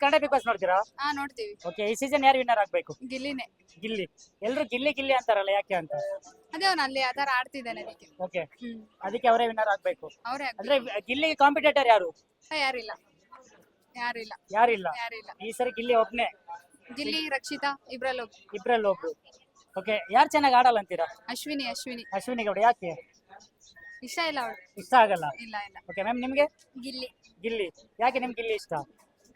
Kannada big boss ನೋಡ್ತೀರಾ? ಹಾ ನೋಡ್ತೀವಿ. ಓಕೆ ಈ ಸೀಸನ್ ಯಾರು ವಿನ್ನರ್ ಆಗ್ಬೇಕು? ಗಿಲ್ಲಿನೇ. ಗಿಲ್ಲಿ. ಎಲ್ರು ಗಿಲ್ಲಿ ಗಿಲ್ಲಿ ಅಂತಾರಲ್ಲ ಯಾಕೆ ಅಂತ? ಅದೇ ಅವ್ನು ಅಲ್ಲಿ ಆತರ ಆಡ್ತಿದ್ದಾನೆ ಅದಕ್ಕೆ. Okay hmm. ಅದಕ್ಕೆ ಅವರೇ ವಿನ್ನರ್ ಆಗ್ಬೇಕು. ಅವ್ರೇ ಅಂದ್ರೆ ಗಿಲ್ಲಿಗೆ ಕಾಂಪಿಟೇಟರ್ ಯಾರು? ಯಾರಿಲ್ಲ. ಯಾರಿಲ್ಲ. ಯಾರಿಲ್ಲ? ಯಾರಿಲ್ಲ. ಈ ಸರಿ ಗಿಲ್ಲಿ ಒಬ್ನೇ. ಗಿಲ್ಲಿ ರಕ್ಷಿತಾ ಇಬ್ರಲ್ಲಿ ಒಬ್ರು. ಇಬ್ರಲ್ಲಿ ಒಬ್ರು. ಓಕೆ ಯಾರು ಚೆನ್ನಾಗಿ ಆಡಲ್ಲ ಅಂತೀರಾ? ಅಶ್ವಿನಿ ಅಶ್ವಿನಿ. ಅಶ್ವಿನಿ ಗೌಡ ಯಾಕೆ? ಇಷ್ಟ ಇಲ್ಲ ಅವಳು. ಇಷ್ಟ ಆಗಲ್ಲ. ಇಲ್ಲ ಇಲ್ಲ. ಓಕೆ ಮ್ಯಾಮ್ ನಿಮ್ಗೆ? ಗಿಲ್ಲಿ. ಗಿಲ್ಲಿ. ಯಾಕೆ ನಿಮ್ಗೆ ಗಿಲ್ಲಿ ಇಷ್ಟ?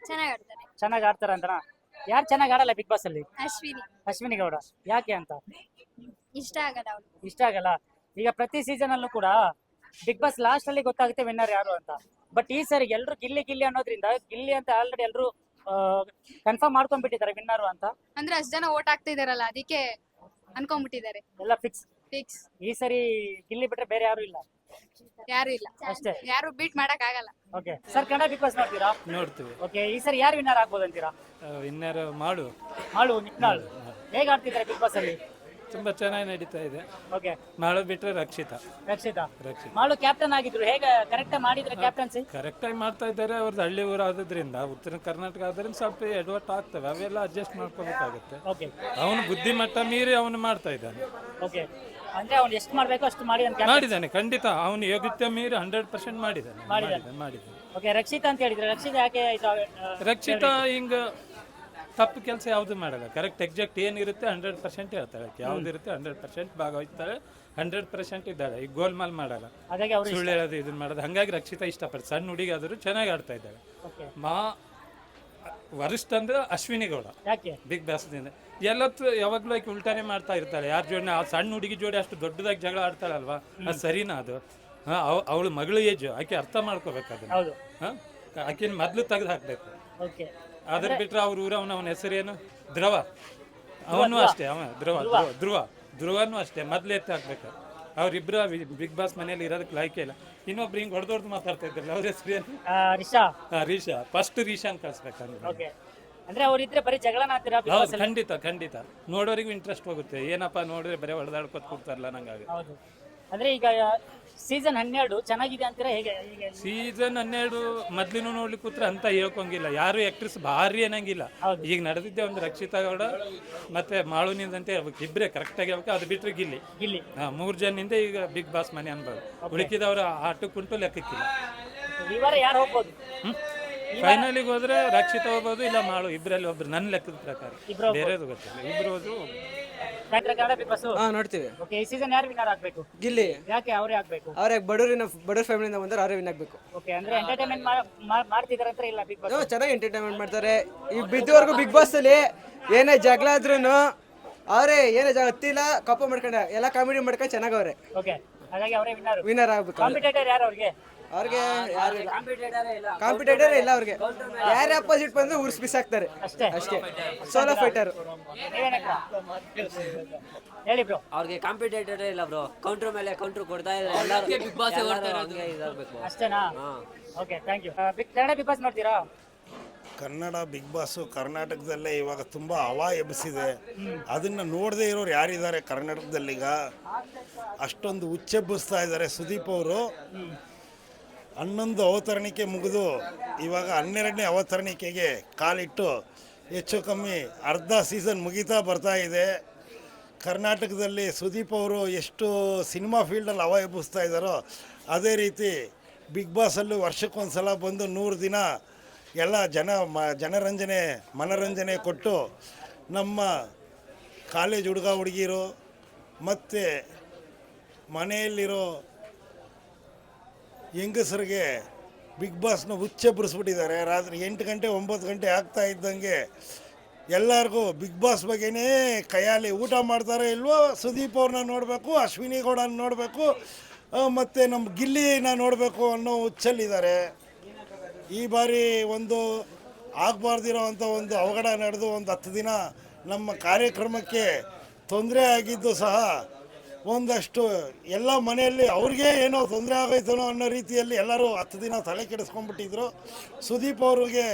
ಚೆನ್ನಾಗಿ ಆಡ್ತಾರೆ. ಚೆನ್ನಾಗಿ ಆಡ್ತಾರ ಅಂತನಾ? ಯಾರು ಚೆನ್ನಾಗಿ ಆಡಲ್ಲ ಬಿಗ್ ಬಾಸ್ ಅಲ್ಲಿ? ಅಶ್ವಿನಿ. ಅಶ್ವಿನಿ ಗೌಡ. ಯಾಕೆ ಅಂತ? ಇಷ್ಟ ಆಗಲ್ಲ ಅವಳು. ಇಷ್ಟ ಆಗಲ್ಲ. ಈಗ ಪ್ರತಿ ಸೀಸನ್ ಅಲ್ಲೂ ಕೂಡ ಬಿಗ್ ಬಾಸ್ ಲಾಸ್ಟ್ ಅಲ್ಲಿ ಗೊತ್ತಾಗುತ್ತೆ ವಿನ್ನರ್ ಯಾರು ಅಂತ. ಬಟ್ ಈ ಸರಿ ಎಲ್ರು ಗಿಲ್ಲಿ ಗಿಲ್ಲಿ ಅನ್ನೋದ್ರಿಂದ ಗಿಲ್ಲಿ ಅಂತ ಆಲ್ರೆಡಿ ಎಲ್ರು ಕನ್ಫರ್ಮ್ ಮಾಡ್ಕೊಂಡ್ಬಿಟ್ಟಿದ್ದಾರೆ ವಿನ್ನರ್ ಅಂತ. ಅಂದ್ರೆ ಅಷ್ಟ್ ಜನ ಓಟ್ ಹಾಕ್ತಿದಾರಲ್ಲ ಅದಕ್ಕೆ ಅನ್ಕೊಂಡ್ಬಿಟ್ಟಿದ್ದಾರೆ. ಎಲ್ಲ ಫಿಕ್ಸ್ ಫಿಕ್ಸ್ ಈ ಸರಿ ಗಿಲ್ಲಿ ಬಿಟ್ರೆ ಬೇರೆ ಯಾರು ಇಲ್ಲ. ಯಾರು ಇಲ್ಲ. ಅಷ್ಟೇ. ಯಾರು ಬೀಟ್ ಮಾಡಕ್ ಆಗಲ್ಲ. Okay sir Kannada Bigg Boss ನೋಡ್ತೀರಾ? ನೋಡ್ತೀವಿ. ಓಕೆ ಈ ಸರಿ ಯಾರು ವಿನ್ನರ್ ಆಗ್ಬೋದು ಅಂತೀರಾ ವಿನ್ನರ್ ಮಾಡು. ಮಾಳು ನಿಟ್ನಾಳ್ ಹೇಗೆ ಆಡ್ತಿದ್ದಾರೆ ಬಿಗ್ ಬಾಸ್ ಅಲ್ಲಿ? ತುಂಬಾ ಚೆನ್ನಾಗಿ ನಡೀತಾ ಇದೆ. ಓಕೆ ಮಾಡು ಬಿಟ್ರೆ ರಕ್ಷಿತಾ. ರಕ್ಷಿತಾ. ರಕ್ಷಿತಾ. ಮಾಳು ಕ್ಯಾಪ್ಟನ್ ಆಗಿದ್ರು. ಹೇಗೆ ಕರೆಕ್ಟ್ ಮಾಡಿದ್ರೆ ಕ್ಯಾಪ್ಟನ್ಸಿ ಕರೆಕ್ಟಾಗಿ ಮಾಡ್ತಾ ಇದ್ದಾರೆ ಅವ್ರದ್ದು ಹಳ್ಳಿ ಊರು ಆದ್ರಿಂದ ಉತ್ತರ ಕರ್ನಾಟಕ ಆದ್ರಿಂದ ಸ್ವಲ್ಪ ಎಡ್ವರ್ಟ್ ಆಗ್ತವೆ. ಅವೆಲ್ಲ ಅಡ್ಜಸ್ಟ್ ಮಾಡ್ಕೋಬೇಕಾಗುತ್ತೆ. ಓಕೆ ಅವನು ಬುದ್ಧಿಮಟ್ಟ ಮೀರಿ ಅವನು ಮಾಡ್ತಾ ಇದ್ದಾನೆ. ಓಕೆ ಅಂದ್ರೆ ಅವ್ನು ಎಷ್ಟು ಮಾಡಬೇಕು ಅಷ್ಟು ಮಾಡಿ ಅಂತ ಮಾಡಿದ್ದಾನೆ ಖಂಡಿತ. ಅವನು ಯೋಗ್ಯತೆ ಮೀರಿ ಹಂಡ್ರೆಡ್ ಪರ್ಸೆಂಟ್ ಮಾಡಿದ್ದಾನೆ ಮಾಡಿದ್ದಾನೆ ಮಾಡಿದ್ದಾನೆ ಓಕೆ ರಕ್ಷಿತಾ ಅಂತ ಹೇಳಿದ್ರೆ ರಕ್ಷಿತಾ ಯಾಕೆ ಇದು ಆ, ರಕ್ಷಿತಾ ಹಿಂಗ ತಪ್ಪು ಕೆಲಸ ಯಾವುದು ಮಾಡಲ್ಲ. ಕರೆಕ್ಟ್ ಎಕ್ಸಾಕ್ಟ್ ಏನಿರುತ್ತೆ ಹಂಡ್ರೆಡ್ ಪರ್ಸೆಂಟ್ ಹೇಳ್ತಾಳೆ. ಯಾವ್ದಿರುತ್ತೆ ಹಂಡ್ರೆಡ್ ಪರ್ಸೆಂಟ್ ಭಾಗವಹಿಸ್ತಾಳೆ. ಹಂಡ್ರೆಡ್ ಪರ್ಸೆಂಟ್ ಇದ್ದಾಳೆ. ಈಗ ಗೋಲ್ ಮಾಲ್ ಮಾಡಲ್ಲ. ಹಾಗಾಗಿ ಅವರು ಸುಳ್ಳು ಹೇಳೋದು ಇದನ್ನ ಮಾಡೋದು. ಹಂಗಾಗಿ ರಕ್ಷಿತಾ ಇಷ್ಟಪಡ್ತಾರೆ ಸಣ್ಣ ಹುಡುಗಿ ಆದರೂ ಚೆನ್ನಾಗಿ ಆಡ್ತಾ ಇದ್ದಾಳೆ. ಓಕೆ ಮಾ ವರಿಷ್ಠ ಅಂದ್ರೆ ಅಶ್ವಿನಿ ಗೌಡ. ಯಾಕೆ? ಬಿಗ್ ಬಾಸ್ದಿಂದ ಎಲ್ಲತ್ತು ಯಾವಾಗಲೂ ಆಕೆ ಉಲ್ಟಾನೆ ಮಾಡ್ತಾ ಇರ್ತಾಳೆ. ಯಾರ ಜೋಡಿ ಆ ಸಣ್ಣ ಹುಡುಗಿ ಜೋಡಿ ಅಷ್ಟು ದೊಡ್ಡದಾಗಿ ಜಗಳ ಆಡ್ತಾಳಲ್ವಾ? ಅದು ಸರಿನಾ ಅದು? ಹಾಂ ಅವಳು ಮಗಳು ಏಜ್. ಆಕೆ ಅರ್ಥ ಮಾಡ್ಕೋಬೇಕು ಅದನ್ನ. ಹೌದು. ಹಾಂ? ಆಕಿನ ಮೊದಲು ತೆಗೆದು ಹಾಕ್ಬೇಕು. ಓಕೆ. ಅದ್ರ ಬಿಟ್ರೆ ಅವ್ರ ಊರ ಅವನ ಅವನ ಹೆಸರೇನು? ದ್ರವ ಅವನು ಅಷ್ಟೇ ಅವ ಧ್ರುವ. ಧ್ರುವ. ಧ್ರುವನು ಅಷ್ಟೇ. ಮೊದ್ಲು ಎತ್ತಿ ಹಾಕ್ಬೇಕು. ಅವ್ರಿಬ್ರು ಬಿಗ್ ಬಾಸ್ ಮನೆಯಲ್ಲಿ ಇರೋದಕ್ಕೆ ಲಾಯ್ಕೆ ಇಲ್ಲ. ಇನ್ನೊಬ್ರು ಹಿಂಗೆ ಹೊಡೆದು ಮಾತಾಡ್ತಾ ಇದ್ರಲ್ಲ ಅವ್ರ ಹೆಸರೇನು ರಿಷಾ. ರೀಶಾ ಫಸ್ಟ್ ರಿಷಾ ಅಂತ ಓಕೆ ಅಂದ್ರೆ ಅವ್ರಿದ್ರೆ ಬರೀ ಜಗಳನ ಹೌದು ಖಂಡಿತ ಖಂಡಿತ. ನೋಡೋರಿಗೂ ಇಂಟ್ರೆಸ್ಟ್ ಹೋಗುತ್ತೆ. ಏನಪ್ಪ ನೋಡಿದ್ರೆ ಬರೀ ಹೊಡೆದಾಡ್ಕೊತ ಕೊಡ್ತಾರಲ್ಲ ನಂಗೆ ಹೌದು. ಅಂದ್ರೆ ಈಗ ಸೀಸನ್ ಹನ್ನೆರಡು ಚೆನ್ನಾಗಿದೆ ಅಂತೀರಾ ಹೇಗೆ? ಸೀಸನ್ ಹನ್ನೆರಡು ಮೊದ್ಲಿನೂ ನೋಡ್ಲಿಕ್ಕೆ ಕೂತ್ರೆ ಅಂತ ಹೇಳ್ಕೊಂಗಿಲ್ಲ. ಯಾರು ಆಕ್ಟ್ರೆಸ್ ಭಾರಿ ಅನ್ನಂಗಿಲ್ಲ. ಈಗ ನಡೆದಿದ್ದೆ ಒಂದು ರಕ್ಷಿತಾ ಗೌಡ ಮತ್ತೆ ಮಾಳುನಿಂದಂತೆ ಹೇಳ್ಬೇಕು ಇಬ್ಬರೇ ಕರೆಕ್ಟಾಗಿ ಹೇಳ್ಬೇಕು. ಅದು ಬಿಟ್ಟರೆ ಗಿಲ್ಲಿ. ಗಿಲ್ಲಿ. ಹಾ, ಮೂರು ಜನದಿಂದ ಈಗ ಬಿಗ್ ಬಾಸ್ ಮನೆ ಅನ್ಬೋದು. ಉಳಿಕಿದವರ ಆಟಕ್ಕುಂಟು ಲೆಕ್ಕಕ್ಕಿಲ್ಲ. ಈ ವಾರ ಯಾರು ಹೋಗ್ಬೋದು? ಫೈನಲಿಗೆ ಹೋದ್ರೆ ರಕ್ಷಿತ ಹೋಗ್ಬೋದು ಇಲ್ಲ ಮಾಡು ಇಬ್ಬರಲ್ಲಿ ಒಬ್ರು ನನ್ನ ಲೆಕ್ಕದ ಪ್ರಕಾರ. ಇಬ್ರು ಬೇರೆದು ಗೊತ್ತಿಲ್ಲ. ಇಬ್ರು ಹೋದ್ರು ಹಾ ನೋಡ್ತೀವಿ. ಓಕೆ ಈ ಸೀಸನ್ ಯಾರು ವಿನ್ನರ್ ಆಗ್ಬೇಕು? ಗಿಲ್ಲಿ. ಯಾಕೆ ಅವರೇ ಆಗ್ಬೇಕು? ಅವ್ರೆ ಬಡವರಿನ ಬಡವ್ರ ಫ್ಯಾಮಿಲಿಯಿಂದ ಬಂದ್ರೆ ಅವರೇ ವಿನ್ ಆಗ್ಬೇಕು. ಓಕೆ ಅಂದ್ರೆ ಎಂಟರ್ಟೈನ್ಮೆಂಟ್ ಮಾಡ್ತಿದಾರೆ ಅಂತ ಇಲ್ಲ ಬಿಗ್ ಬಾಸ್ ಚೆನ್ನಾಗಿ ಎಂಟರ್ಟೈನ್ಮೆಂಟ್ ಮಾಡ್ತಾರೆ. ಈ ಬಿದ್ದವರೆಗೂ ಬಿಗ್ ಬಾಸ್ ಅಲ್ಲಿ ಏನೇ ಜಗಳ ಆದ್ರೂ ಅವರೇ ಏನೇ ಜಗಳ ಹತ್ತಿಲ್ಲ ಕಪ್ಪ ಮಾಡ್ಕೊಂಡ ಎಲ್ಲ ಕಾಮಿಡಿ ಮಾಡ್ಕೊಂಡು ಚೆನ್ನಾಗವ್ರೆ ಓಕೆ ಹಾಗಾಗಿ ಅವರೇ ವಿನ್ನರ್ ವಿನ್ನರ್ ಆಗ್ಬೇಕು ಕಾಂಪಿಟೇಟರ್ ಯಾರು ಅವ್ರಿಗೆ? ಅವ್ರಿಗೆ ಯಾರು ಕಾಂಪಿಟೇಟರ್ ಇಲ್ಲ. ಅವ್ರಿಗೆ. ಯಾರೇ ಅಪೋಸಿಟ್ ಬಂದ್ರೆ ಉರ್ಸ್ ಬಿಸಾಕ್ತಾರೆ. ಅಷ್ಟೇ. ಅಷ್ಟೇ. ಸೋಲೋ ಫೈಟರ್ ಹೇಳಿ ಬ್ರೋ ಅವ್ರಿಗೆ ಕಾಂಪಿಟೇಟರ್ ಇಲ್ಲ ಬ್ರೋ ಕೌಂಟರ್ ಮೇಲೆ ಕೌಂಟರ್ ಕೊಡ್ತಾ ಇದ್ದಾರೆ ಎಲ್ಲರೂ ಬಿಗ್ ಬಾಸ್ ಹಂಗೆ ಇದಾಗಬೇಕು. ಅಷ್ಟೇನಾ? Okay thank you Bigg Kannada Bigg Boss ನೋಡ್ತೀರಾ? ಕನ್ನಡ ಬಿಗ್ ಬಾಸು ಕರ್ನಾಟಕದಲ್ಲೇ ಇವಾಗ ತುಂಬ ಹವಾ ಎಬ್ಬಿಸಿದೆ. ಅದನ್ನು ನೋಡದೆ ಇರೋರು ಯಾರಿದ್ದಾರೆ ಕರ್ನಾಟಕದಲ್ಲೀಗ? ಅಷ್ಟೊಂದು ಉಚ್ಚೆಬ್ಬಿಸ್ತಾ ಇದ್ದಾರೆ ಸುದೀಪ್ ಅವರು. ಹನ್ನೊಂದು ಅವತರಣಿಕೆ ಮುಗಿದು ಇವಾಗ ಹನ್ನೆರಡನೇ ಅವತರಣಿಕೆಗೆ ಕಾಲಿಟ್ಟು ಹೆಚ್ಚು ಕಮ್ಮಿ ಅರ್ಧ ಸೀಸನ್ ಮುಗಿತಾ ಬರ್ತಾ ಇದೆ. ಕರ್ನಾಟಕದಲ್ಲಿ ಸುದೀಪ್ ಅವರು ಎಷ್ಟು ಸಿನಿಮಾ ಫೀಲ್ಡಲ್ಲಿ ಅವ ಎಬ್ಬಿಸ್ತಾ ಇದ್ದಾರೋ ಅದೇ ರೀತಿ ಬಿಗ್ ಬಾಸಲ್ಲೂ ವರ್ಷಕ್ಕೊಂದು ಸಲ ಬಂದು ನೂರು ದಿನ ಎಲ್ಲ ಜನ ಮ, ಜನರಂಜನೆ, ಮನರಂಜನೆ ಕೊಟ್ಟು ನಮ್ಮ ಕಾಲೇಜ್ ಹುಡುಗ ಹುಡುಗಿರು ಮತ್ತು ಮನೆಯಲ್ಲಿರೋ ಹೆಂಗಸರಿಗೆ ಬಿಗ್ ಬಾಸ್ನ ಹುಚ್ಚೆಬ್ಬರಿಸ್ಬಿಟ್ಟಿದ್ದಾರೆ ರಾತ್ರಿ ಎಂಟು ಗಂಟೆ, ಒಂಬತ್ತು ಗಂಟೆ ಆಗ್ತಾ ಇದ್ದಂಗೆ ಎಲ್ಲರಿಗೂ ಬಿಗ್ ಬಾಸ್ ಬಗ್ಗೆನೇ ಕೈಯಾಲಿ ಊಟ ಮಾಡ್ತಾರೆ ಇಲ್ವೋ? ಸುದೀಪ್ ಅವ್ರನ್ನ ನೋಡಬೇಕು, ಅಶ್ವಿನಿ ಗೌಡನ ನೋಡಬೇಕು ಮತ್ತು ನಮ್ಮ ಗಿಲ್ಲಿನ ನೋಡಬೇಕು ಅನ್ನೋ ಹುಚ್ಚಲ್ಲಿದ್ದಾರೆ. ಈ ಬಾರಿ ಒಂದು ಆಗಬಾರ್ದಿರೋ ಅಂಥ ಒಂದು ಅವಘಡ ನಡೆದು ಒಂದು ಹತ್ತು ದಿನ ನಮ್ಮ ಕಾರ್ಯಕ್ರಮಕ್ಕೆ ತೊಂದರೆ ಆಗಿದ್ದು ಸಹ ಒಂದಷ್ಟು ಎಲ್ಲ ಮನೆಯಲ್ಲಿ ಅವ್ರಿಗೆ ಏನೋ ತೊಂದರೆ ಆಗೈತನೋ ಅನ್ನೋ ರೀತಿಯಲ್ಲಿ ಎಲ್ಲರೂ ಹತ್ತು ದಿನ ತಲೆ ಕೆಡಿಸ್ಕೊಂಡ್ಬಿಟ್ಟಿದ್ರು. ಸುದೀಪ್ ಅವ್ರಿಗೆ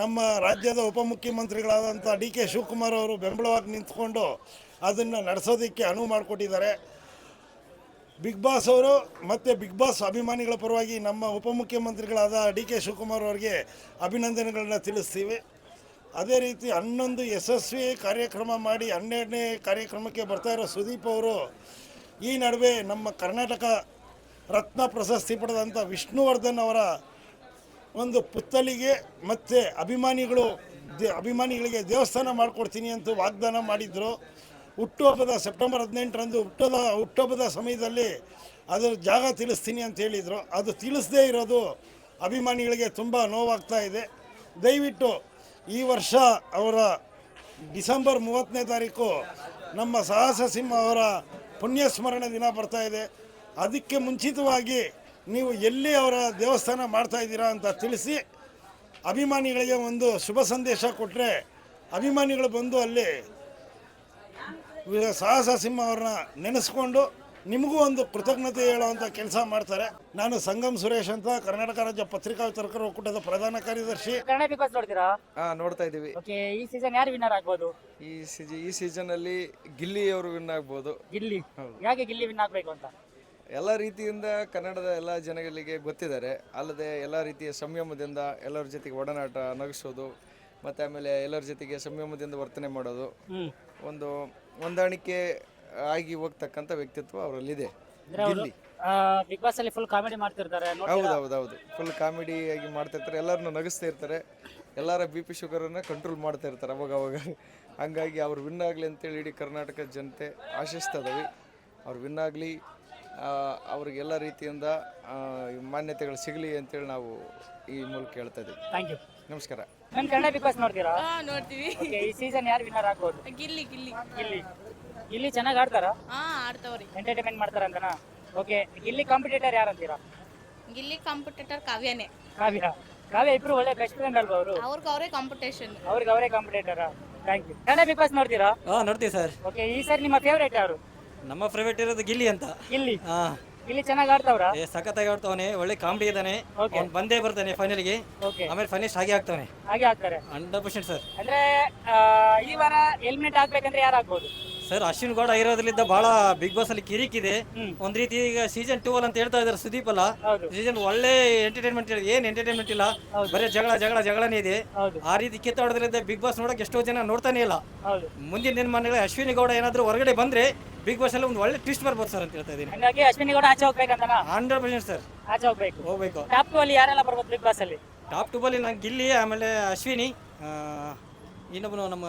ನಮ್ಮ ರಾಜ್ಯದ ಉಪಮುಖ್ಯಮಂತ್ರಿಗಳಾದಂಥ ಡಿ ಕೆ ಶಿವಕುಮಾರ್ ಅವರು ಬೆಂಬಲವಾಗಿ ನಿಂತ್ಕೊಂಡು ಅದನ್ನು ನಡೆಸೋದಕ್ಕೆ ಅನುವು ಮಾಡಿಕೊಟ್ಟಿದ್ದಾರೆ. ಬಿಗ್ ಬಾಸ್ ಅವರು ಮತ್ತು ಬಿಗ್ ಬಾಸ್ ಅಭಿಮಾನಿಗಳ ಪರವಾಗಿ ನಮ್ಮ ಉಪಮುಖ್ಯಮಂತ್ರಿಗಳಾದ ಡಿ ಕೆ ಶಿವಕುಮಾರ್ ಅವರಿಗೆ ಅಭಿನಂದನೆಗಳನ್ನ ತಿಳಿಸ್ತೀವಿ. ಅದೇ ರೀತಿ ಹನ್ನೊಂದು ಯಶಸ್ವಿ ಕಾರ್ಯಕ್ರಮ ಮಾಡಿ ಹನ್ನೆರಡನೇ ಕಾರ್ಯಕ್ರಮಕ್ಕೆ ಬರ್ತಾ ಇರೋ ಸುದೀಪ್ ಅವರು ಈ ನಡುವೆ ನಮ್ಮ ಕರ್ನಾಟಕ ರತ್ನ ಪ್ರಶಸ್ತಿ ಪಡೆದಂಥ ವಿಷ್ಣುವರ್ಧನ್ ಅವರ ಒಂದು ಪುತ್ತಲಿಗೆ ಮತ್ತು ಅಭಿಮಾನಿಗಳು ದೇ, ಅಭಿಮಾನಿಗಳಿಗೆ ದೇವಸ್ಥಾನ ಮಾಡಿಕೊಡ್ತೀನಿ ಅಂತ ವಾಗ್ದಾನ ಮಾಡಿದ್ರು. ಹುಟ್ಟುಹಬ್ಬದ ಸೆಪ್ಟೆಂಬರ್ ಹದಿನೆಂಟರಂದು ಹುಟ್ಟದ, ಹುಟ್ಟುಹಬ್ಬದ ಸಮಯದಲ್ಲಿ ಅದರ ಜಾಗ ತಿಳಿಸ್ತೀನಿ ಅಂತ ಹೇಳಿದರು. ಅದು ತಿಳಿಸದೇ ಇರೋದು ಅಭಿಮಾನಿಗಳಿಗೆ ತುಂಬ ನೋವಾಗ್ತಾ ಇದೆ. ದಯವಿಟ್ಟು ಈ ವರ್ಷ ಅವರ ಡಿಸೆಂಬರ್ ಮೂವತ್ತನೇ ತಾರೀಕು ನಮ್ಮ ಸಾಹಸ ಸಿಂಹ ಅವರ ಪುಣ್ಯಸ್ಮರಣೆ ದಿನ ಬರ್ತಾ ಇದೆ. ಅದಕ್ಕೆ ಮುಂಚಿತವಾಗಿ ನೀವು ಎಲ್ಲಿ ಅವರ ದೇವಸ್ಥಾನ ಮಾಡ್ತಾ ಇದ್ದೀರಾ ಅಂತ ತಿಳಿಸಿ ಅಭಿಮಾನಿಗಳಿಗೆ ಒಂದು ಶುಭ ಸಂದೇಶ ಕೊಟ್ಟರೆ ಅಭಿಮಾನಿಗಳು ಬಂದು ಅಲ್ಲಿ ಸಾಹಸ ಸಿಂಹ ಅವ್ರನ್ನ ನೆನೆಸ್ಕೊಂಡು ನಿಮಗೂ ಒಂದು ಕೃತಜ್ಞತೆ ಹೇಳುವಂಥ ಕೆಲಸ ಮಾಡ್ತಾರೆ. ನಾನು ಸಂಗಮ್ ಸುರೇಶ್ ಅಂತ ಕರ್ನಾಟಕ ರಾಜ್ಯ ಪತ್ರಿಕಾ ವಿತರಕರ ಒಕ್ಕೂಟದ ಪ್ರಧಾನ ಕಾರ್ಯದರ್ಶಿ. ಕನ್ನಡ ಬಿಗ್ ಬಾಸ್ ನೋಡ್ತೀರಾ? ಹಾ ನೋಡ್ತಾ ಇದ್ದೀವಿ ಓಕೆ ಈ ಸೀಸನ್ ಯಾರು ವಿನ್ನರ್ ಆಗ್ಬೋದು? ಈ ಸೀಜ ಈ ಸೀಸನ್ ಅಲ್ಲಿ ಗಿಲ್ಲಿ ಅವರು ವಿನ್ ಆಗ್ಬೋದು. ಗಿಲ್ಲಿ. ಯಾಕೆ ಗಿಲ್ಲಿ ವಿನ್ ಆಗಬೇಕು ಅಂತ? ಎಲ್ಲ ರೀತಿಯಿಂದ ಕನ್ನಡದ ಎಲ್ಲ ಜನಗಳಿಗೆ ಗೊತ್ತಿದ್ದಾರೆ. ಅಲ್ಲದೆ ಎಲ್ಲ ರೀತಿಯ ಸಂಯಮದಿಂದ ಎಲ್ಲರ ಜೊತೆಗೆ ಒಡನಾಟ ನಗಿಸೋದು ಮತ್ತು ಆಮೇಲೆ ಎಲ್ಲರ ಜೊತೆಗೆ ಸಂಯಮದಿಂದ ವರ್ತನೆ ಮಾಡೋದು. ಒಂದು ಹೊಂದಾಣಿಕೆ ಆಗಿ ಹೋಗ್ತಕ್ಕಂಥ ವ್ಯಕ್ತಿತ್ವ ಅವರಲ್ಲಿದೆ. ಇಲ್ಲಿ ಬಿಗ್ ಬಾಸ್ ಅಲ್ಲಿ ಫುಲ್ ಕಾಮಿಡಿ ಮಾಡ್ತಿರ್ತಾರೆ ಹೌದು? ಹೌದು ಹೌದು. ಫುಲ್ ಕಾಮಿಡಿಯಾಗಿ ಆಗಿ ಮಾಡ್ತಾ ಇರ್ತಾರೆ ಎಲ್ಲರನ್ನು ನಗಿಸ್ತಾ ಇರ್ತಾರೆ. ಎಲ್ಲರ ಬಿ ಪಿ ಶುಗರನ್ನು ಕಂಟ್ರೋಲ್ ಮಾಡ್ತಾ ಇರ್ತಾರೆ ಅವಾಗ ಅವಾಗ. ಹಂಗಾಗಿ ಅವ್ರು ವಿನ್ ಆಗಲಿ ಅಂತೇಳಿ ಇಡೀ ಕರ್ನಾಟಕ ಜನತೆ ಆಶಿಸ್ತಾ ಇದಾವೆ ಅವ್ರು ವಿನ್ ಆಗಲಿ ಅವ್ರಿಗೆಲ್ಲ ರೀತಿಯಿಂದ ಆ, ಮಾನ್ಯತೆಗಳು ಸಿಗಲಿ ಅಂತೇಳಿ ನಾವು ಈ ಮೂಲಕ ಹೇಳ್ತಾ ಇದ್ದೀವಿ. ಥ್ಯಾಂಕ್ ಯು ನಮಸ್ಕಾರ. ನಮ್ ಕನ್ನಡ ಬಿಗ್ ಬಾಸ್ ನೋಡ್ತೀರಾ? ಹಾ ನೋಡ್ತೀವಿ. ಈ ಸೀಸನ್ ಯಾರು ವಿನ್ನರ್ ಆಗ್ಬೋದು? ಗಿಲ್ಲಿ ಗಿಲ್ಲಿ. ಗಿಲ್ಲಿ. ಗಿಲ್ಲಿ ಚೆನ್ನಾಗಿ ಆಡ್ತಾರಾ? ಹಾ ಆಡ್ತಾವ್ರಿ. ಎಂಟರ್ಟೈನ್ಮೆಂಟ್ ಮಾಡ್ತಾರ ಅಂತನಾ? ಓಕೆ ಗಿಲ್ಲಿ ಕಾಂಪಿಟೇಟರ್ ಯಾರು ಅಂತೀರಾ? ಗಿಲ್ಲಿ ಕಾಂಪಿಟೇಟರ್ ಕಾವ್ಯನೇ. ಕಾವ್ಯ. ಕಾವ್ಯ ಇಬ್ರು ಒಳ್ಳೆ ಬೆಸ್ಟ್ ಫ್ರೆಂಡ್ ಅಲ್ವಾ ಅವರು? ಅವ್ರಿಗೆ ಅವರೇ ಕಾಂಪಿಟೇಷನ್ ಅವ್ರಿಗೆ ಅವರೇ competitor thank you Kannada Bigg Boss ನೋಡ್ತೀರಾ? ಹಾ ನೋಡ್ತೀವಿ ಸರ್. ಓಕೆ ಈ ಸರ್ ನಿಮ್ಮ ಫೇವರೇಟ್ ಯಾರು? ನಮ್ಮ ಫೇವರೇಟ್ ಇರೋದು ಗಿಲ್ಲಿ ಅಂತ. ಗಿಲ್ಲಿ? ಹಾ. ಗಿಲ್ಲಿ ಚೆನ್ನಾಗಿ ಆಡ್ತಾವ್ರಾ? ಏ ಸಖತ್ತಾಗಿ ಆಡ್ತಾವನೆ ಒಳ್ಳೆ ಕಾಮಿಡಿ ಇದ್ದಾನೆ. Okay. ಅವ್ನು ಬಂದೇ ಬರ್ತಾನೆ ಫೈನಲ್ಗೆ ಓಕೆ ಆಮೇಲೆ ಫಿನಿಶ್ ಹಾಗೆ ಆಗ್ತಾನೆ ಹಾಗೆ ಆಗ್ತಾರೆ. Hundred percent sir. ಅಂದ್ರೆ ಆ, ಈ ವಾರ ಎಲಿಮಿನೇಟ್ ಆಗ್ಬೇಕಂದ್ರೆ ಯಾರು ಆಗ್ಬೋದು? ಸರ್ ಅಶ್ವಿನ್ ಗೌಡ ಇರೋದ್ರಿಂದ ಬಹಳ ಬಿಗ್ ಬಾಸ್ ಅಲ್ಲಿ ಕಿರಿಕಿದೆ. ಒಂದ್ ರೀತಿ ಈಗ ಸೀಸನ್ ಟೂ ಅಂತ ಹೇಳ್ತಾ ಇದಾರೆ ಸುದೀಪ್ ಅಲ್ಲ. ಸೀಸನ್ ಒಳ್ಳೆ ಎಂಟರ್ಟೈನ್ಮೆಂಟ್ ಏನ್ ಎಂಟರ್ಟೈನ್ಮೆಂಟ್ ಇಲ್ಲ. ಬರೀ ಜಗಳ ಜಗಳ ಜಗಳನೇ ಇದೆ. ಆ ರೀತಿ ಕಿತ್ತಾಡೋದ್ರಿಂದ ಬಿಗ್ ಬಾಸ್ ನೋಡಕ್ ಎಷ್ಟೋ ಜನ ನೋಡ್ತಾನೆ ಇಲ್ಲ. ಮುಂದಿನ ಮನೆಗಳ ಅಶ್ವಿನಿ ಗೌಡ ಏನಾದ್ರು ಹೊರಗಡೆ ಬಂದ್ರೆ ಬಿಗ್ ಬಾಸ್ ಅಲ್ಲಿ ಒಂದು ಒಳ್ಳೆ ಟ್ವಿಸ್ಟ್ ಬರ್ಬೋದು ಸರ್ ಅಂತ ಹೇಳ್ತಾ ಇದ್ದೀನಿ. ಹಾಗಾಗಿ ಅಶ್ವಿನಿ ಗೌಡ ಆಚೆ ಹೋಗ್ಬೇಕಂತ ಹಂಡ್ರೆಡ್ ಪರ್ಸೆಂಟ್ ಸರ್. ಆಚೆ ಹೋಗ್ಬೇಕು. ಹೋಗ್ಬೇಕು. ಟಾಪ್ ಟೂ ಅಲ್ಲಿ ಯಾರೆಲ್ಲ ಬರ್ಬೋದು ಬಿಗ್ ಬಾಸ್ ಅಲ್ಲಿ? ಟಾಪ್ ಟೂ ಅಲ್ಲಿ ನಂಗೆ ಗಿಲ್ಲಿ ಆಮೇಲೆ ಅಶ್ವಿನಿ ಇನ್ನೊಬ್ಬನು ನಮ್ಮ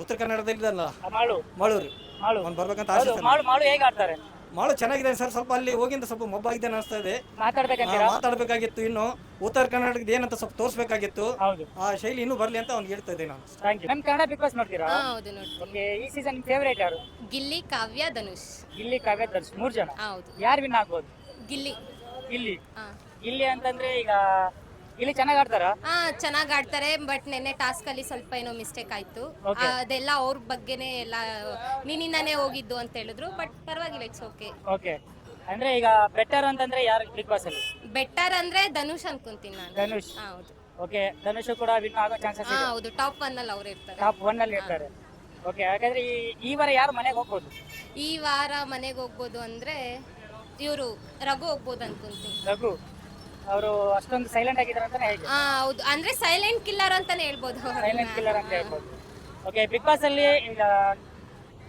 ಉತ್ತರ ಕನ್ನಡದಲ್ಲಿ ಇದ್ದಾನಲ್ಲ? ಆ, ಮಾಡು ಮಾಳೂರು. ಮಾಡು ಅವ್ನು ಬರ್ಬೇಕಂತ ಆಸೆ ಮಾಡು ಮಾಡು ಹೇಗೆ ಆಡ್ತಾರೆ? ಮಾಳು ಚೆನ್ನಾಗಿದ್ದಾನೆ ಸರ್ ಸ್ವಲ್ಪ ಅಲ್ಲಿ ಹೋಗಿಂದ ಸ್ವಲ್ಪ ಮೊಬ್ಬಾಗಿದ್ದಾನೆ ಅನಿಸ್ತಾ ಇದೆ. ಆ, ಮಾತಾಡ್ಬೇಕಾಗಿತ್ತು ಇನ್ನು. ಉತ್ತರ ಕರ್ನಾಟಕದ ಏನಂತ ಸ್ವಲ್ಪ ತೋರಿಸ್ಬೇಕಾಗಿತ್ತು. ಹೌದು. ಆ ಶೈಲಿ ಇನ್ನೂ ಬರಲಿ ಅಂತ ಅವ್ನು ಹೇಳ್ತಾ ಇದ್ದೆ ನಾನು. ಥ್ಯಾಂಕ್ ಯು ನಮ್ ಕನ್ನಡ ಬಿಗ್ ಬಾಸ್ ನೋಡ್ತೀರಾ? ಹೌದು ನೋಡಿ ಓಕೆ ಈ ಸೀಸನ್ ಫೇವರೇಟ್ ಯಾರು? ಗಿಲ್ಲಿ ಕಾವ್ಯ ಧನುಷ್. ಗಿಲ್ಲಿ ಕಾವ್ಯ ದರ್ಶ್ ಮೂರ್ ಜನ? ಹೌದು. ಯಾರು ವಿನ್ ಆಗ್ಬೋದು? ಗಿಲ್ಲಿ. ಗಿಲ್ಲಿ. ಹಾ. ಗಿಲ್ಲಿ ಅಂತಂದ್ರೆ ಈಗ ಗಿಲ್ಲಿ ಚೆನ್ನಾಗಿ ಆಡ್ತಾರಾ? ಹಾ ಚೆನ್ನಾಗಿ ಆಡ್ತಾರೆ ಬಟ್ ನೆನ್ನೆ ಟಾಸ್ಕ್ ಅಲ್ಲಿ ಸ್ವಲ್ಪ ಏನೋ ಮಿಸ್ಟೇಕ್ ಆಯ್ತು. Okay. ಅದೆಲ್ಲ ಅವ್ರ ಬಗ್ಗೆನೇ ಎಲ್ಲ ನಿನ್ನಿಂದಾನೇ ಹೋಗಿದ್ದು ಅಂತ ಹೇಳಿದ್ರು ಬಟ್ ಪರವಾಗಿಲ್ಲ ಇಟ್ಸ್ ಓಕೆ ಓಕೆ ಅಂದ್ರೆ ಈಗ ಬೆಟರ್ ಅಂತಂದ್ರೆ ಯಾರು ಬಿಗ್ ಬಾಸ್ ಅಲ್ಲಿ? ಬೆಟರ್ ಅಂದ್ರೆ ಧನುಷ್ ಅನ್ಕೊಂತೀನಿ ನಾನು. ಧನುಷ್. ಹಾ, ಹೌದು. ಓಕೆ ಧನುಷ್ ಕೂಡ ವಿನ್ ಆಗೋ ಚಾನ್ಸಸ್ ಹಾ ಇದೆ. ಹೌದು. ಟಾಪ್ 1 ಅಲ್ಲಿ ಅವ್ರು ಇರ್ತಾರೆ. ಟಾಪ್ 1 ಅಲ್ಲಿ ಇರ್ತಾರೆ. ಓಕೆ ಹಾಗಾದ್ರೆ ಈ ಈ ವಾರ ಯಾರು ಮನೆಗೆ ಹೋಗ್ಬೋದು? ಈ ವಾರ ಮನೆಗೆ ಹೋಗ್ಬೋದು ಅಂದ್ರೆ ಇವರು ರಘು ಹೋಗ್ಬೋದು ಅನ್ಕೊಂತೀನಿ. ರಘು. ಅವರು ಅಷ್ಟೊಂದು ಸೈಲೆಂಟ್ ಆಗಿದ್ದಾರೆ ಅಂತಾನೆ ಹೇಗೆ ಹಾ ಹೌದು. ಅಂದ್ರೆ ಸೈಲೆಂಟ್ ಕಿಲ್ಲರ್ ಅಂತಾನೆ ಹೇಳ್ಬೋದು. ಸೈಲೆಂಟ್ ಕಿಲ್ಲರ್ ಅಂತ ಹೇಳ್ಬೋದು. ಓಕೆ ಬಿಗ್ ಬಾಸ್ ಅಲ್ಲಿ ಈಗ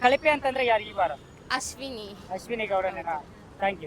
ಕಳಿಪೆ ಅಂತಂದ್ರೆ ಯಾರು ಈ ವಾರ? ಅಶ್ವಿನಿ. ಅಶ್ವಿನಿ ಗೌಡನೇನಾ? Thank you